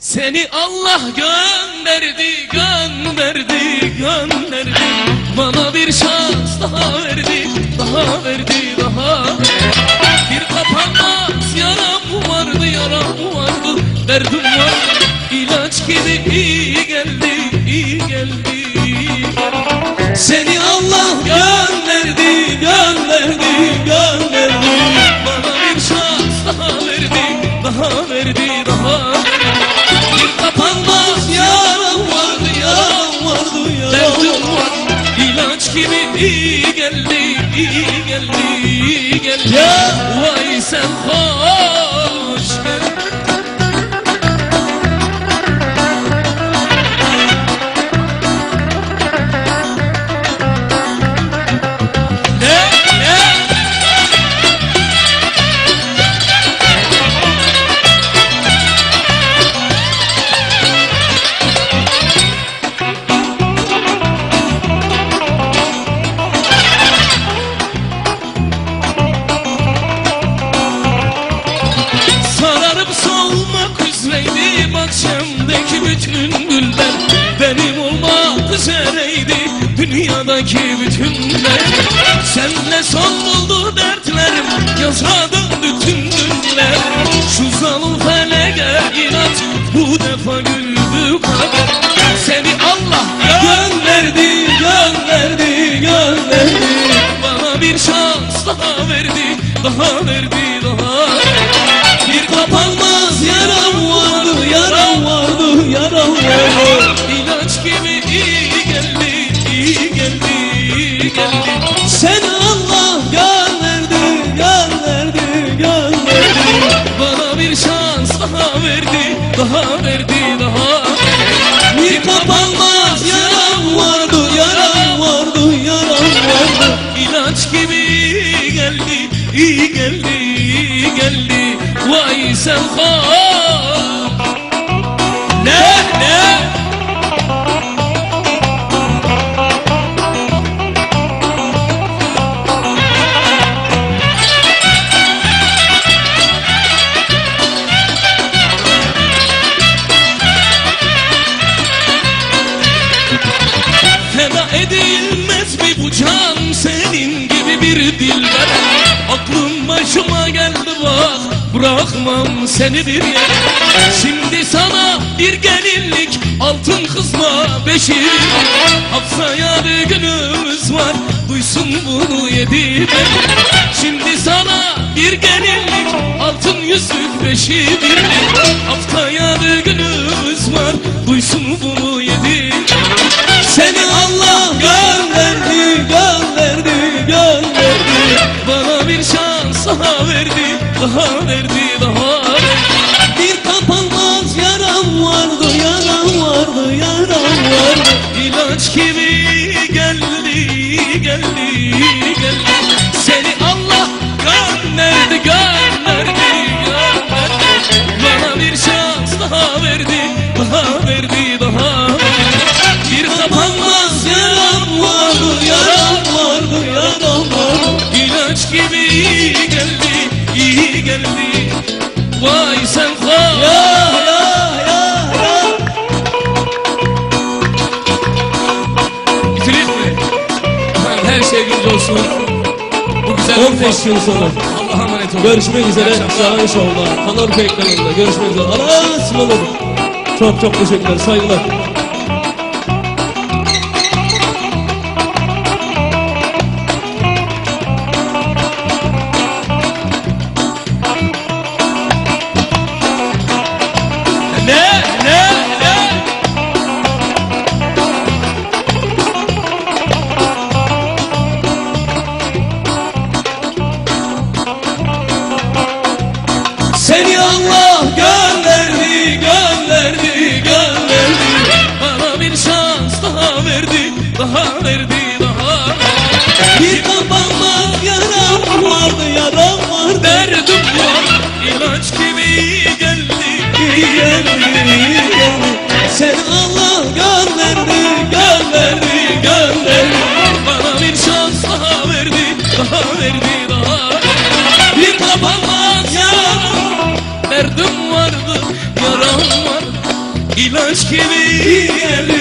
Seni Allah gönderdi, gönderdi, gönderdi. Bana bir şans daha verdi, daha verdi, daha verdi. Bir kapanmaz yaram vardı, yaram vardı. Derdim var, ilaç gibi iyi geldi, iyi geldi. Seni Allah gönderdi, gönderdi, gönderdi. Bana bir şans daha verdi, daha verdi, daha verdi İlaç gibi iyi geldi iyi geldi iyi bütün güller Benim olmak üzereydi. Dünyadaki bütün güller Senle son buldu dertlerim yaşadım bütün günler. Şu zalim feleğe inat bu defa güldü kader Seni Allah gönderdi gönderdi gönderdi. Bana bir şans daha verdi daha verdi daha verdi, Feda edilmez mi bu can senin gibi bir dilber Aklım başıma geldi bak bırakmam seni bir yere. Şimdi sana bir gelinlik altın kızma beşir Haftaya bir günümüz var duysun bunu yedi Şimdi sana bir gelinlik altın yüzük beşi birlik Haftaya bir günümüz var duysun bunu yedi daha verdi, daha verdi. Bir kapanmaz yaram vardı, yaram vardı, yaram vardı. İlaç gibi geldi, geldi, geldi. Seni Allah gönderdi, gönderdi, gönderdi. Bana bir şans daha verdi, daha verdi, daha verdi. Bir kapanmaz yaram vardı, yaram vardı, yaram vardı. İlaç gibi her şey güzel olsun Bu güzel 15 yıl sonra. Allah'a emanet olun Görüşmek üzere. Şahan Şov'da. Kanal ekranında. Görüşmek üzere. Ismarladık. Çok çok teşekkürler. Saygılar. Seni Allah gönderdi, ilaç gibi gelir